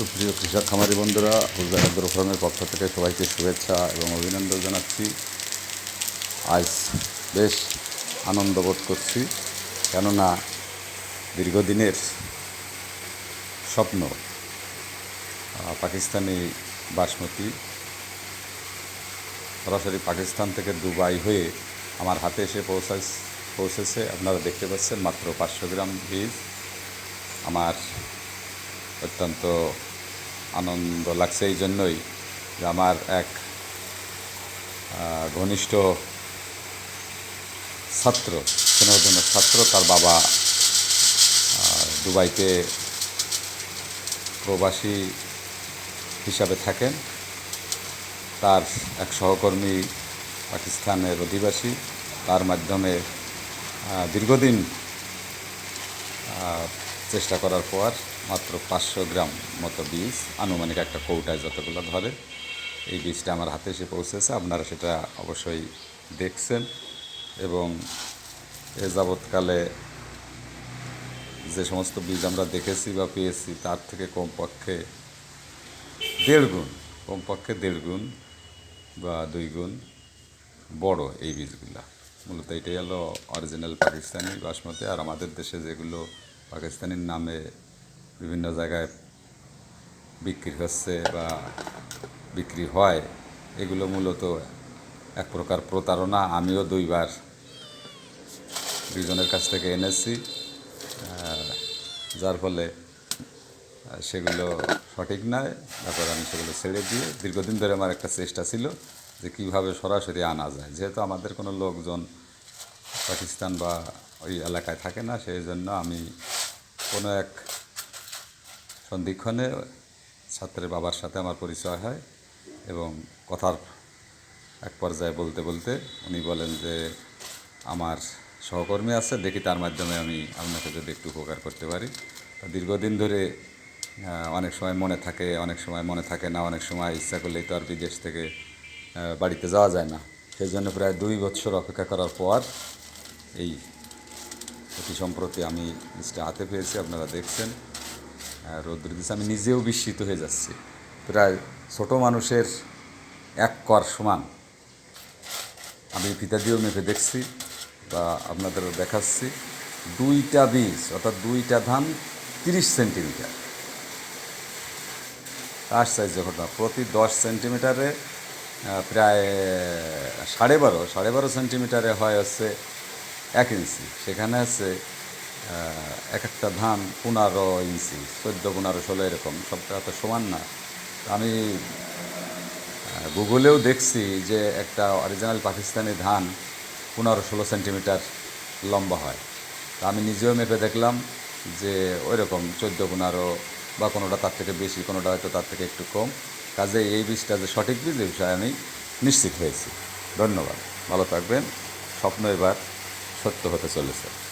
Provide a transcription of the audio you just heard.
সুপ্রিয় কৃষক খামারি বন্ধুরা আব্দুর রহমানের পক্ষ থেকে সবাইকে শুভেচ্ছা এবং অভিনন্দন জানাচ্ছি। আজ বেশ আনন্দ বোধ করছি, কেননা দীর্ঘদিনের স্বপ্ন পাকিস্তানি বাসমতি, সরাসরি পাকিস্তান থেকে দুবাই হয়ে আমার হাতে এসে পৌঁছাই পৌঁছেছে। আপনারা দেখতে পাচ্ছেন মাত্র পাঁচশো গ্রাম বীজ। আমার অত্যন্ত আনন্দ লাগছে এই জন্যই যে আমার এক ঘনিষ্ঠ ছাত্র স্নেহজন ছাত্র, তার বাবা দুবাইতে প্রবাসী হিসাবে থাকেন। তার এক সহকর্মী পাকিস্তানের অধিবাসী। তার মাধ্যমে দীর্ঘদিন চেষ্টা করার পর মাত্র পাঁচশো গ্রাম মতো বীজ, আনুমানিক একটা কৌটায় যতগুলো ধরে, এই বীজটা আমার হাতে এসে পৌঁছেছে। আপনারা সেটা অবশ্যই দেখছেন এবং এ যাবৎকালে যে সমস্ত বীজ আমরা দেখেছি বা পেয়েছি, তার থেকে কমপক্ষে দেড় গুণ, কমপক্ষে দেড় গুণ বা দুই গুণ বড় এই বীজগুলা। মূলত এটাই হলো অরিজিনাল পাকিস্তানি বাসমতি, আর আমাদের দেশে যেগুলো পাকিস্তানির নামে বিভিন্ন জায়গায় বিক্রি হচ্ছে বা বিক্রি হয়, এগুলো মূলত এক প্রকার প্রতারণা। আমিও দুইবার দুজনের কাছ থেকে এনেছি যার ফলে সেগুলো সঠিক নয় তারপর আমি সেগুলো ছেড়ে দিয়ে দীর্ঘদিন ধরে আমার একটা চেষ্টা ছিল যে কীভাবে সরাসরি আনা যায়। যেহেতু আমাদের কোনো লোকজন পাকিস্তান বা ওই এলাকায় থাকে না, সেই জন্য আমি কোনো এক সন্ধিক্ষণে ছাত্রের বাবার সাথে আমার পরিচয় হয় এবং কথার এক পর্যায়ে বলতে বলতে উনি বলেন যে, আমার সহকর্মী আছে, দেখি তার মাধ্যমে আমি আপনাকে যদি একটু উপকার করতে পারি। দীর্ঘদিন ধরে অনেক সময় মনে থাকে, অনেক সময় মনে থাকে না, অনেক সময় ইচ্ছা করলেই তো আর বিদেশ থেকে বাড়িতে যাওয়া যায় না। সেই জন্য প্রায় দুই বছর অপেক্ষা করার পর এই অতি সম্প্রতি আমি জিনিসটা হাতে পেয়েছি, আপনারা দেখছেন। রৌদ্র দিচ্ছে আমি নিজেও বিস্মিত হয়ে যাচ্ছি। প্রায় ছোট মানুষের এক কর সমান। আমি ফিতা দিয়েও মেপে দেখছি বা আপনাদের দেখাচ্ছি। দুইটা বীজ, অর্থাৎ দুইটা ধান তিরিশ সেন্টিমিটার। আশ্চর্য ঘটনা প্রতি দশ সেন্টিমিটারে প্রায় সাড়ে বারো সাড়ে বারো সেন্টিমিটারে হয় হচ্ছে এক ইঞ্চি। সেখানে আছে এক একটা ধান পনেরো ইঞ্চি, চোদ্দ, পনেরো, ষোলো এরকম, সবটা তো সমান না। আমি গুগলেও দেখছি যে একটা অরিজিনাল পাকিস্তানি ধান পনেরো, ষোলো সেন্টিমিটার লম্বা হয়। তা আমি নিজেও মেপে দেখলাম যে ওই রকম চোদ্দ, পনেরো বা কোনোটা তার থেকে বেশি, কোনোটা হয়তো তার থেকে একটু কম। কাজে এই বীজটা যে সঠিক বীজ, এই বিষয়ে আমি নিশ্চিত হয়েছি। ধন্যবাদ। ভালো থাকবেন। স্বপ্ন এবার ちょっとまたそうです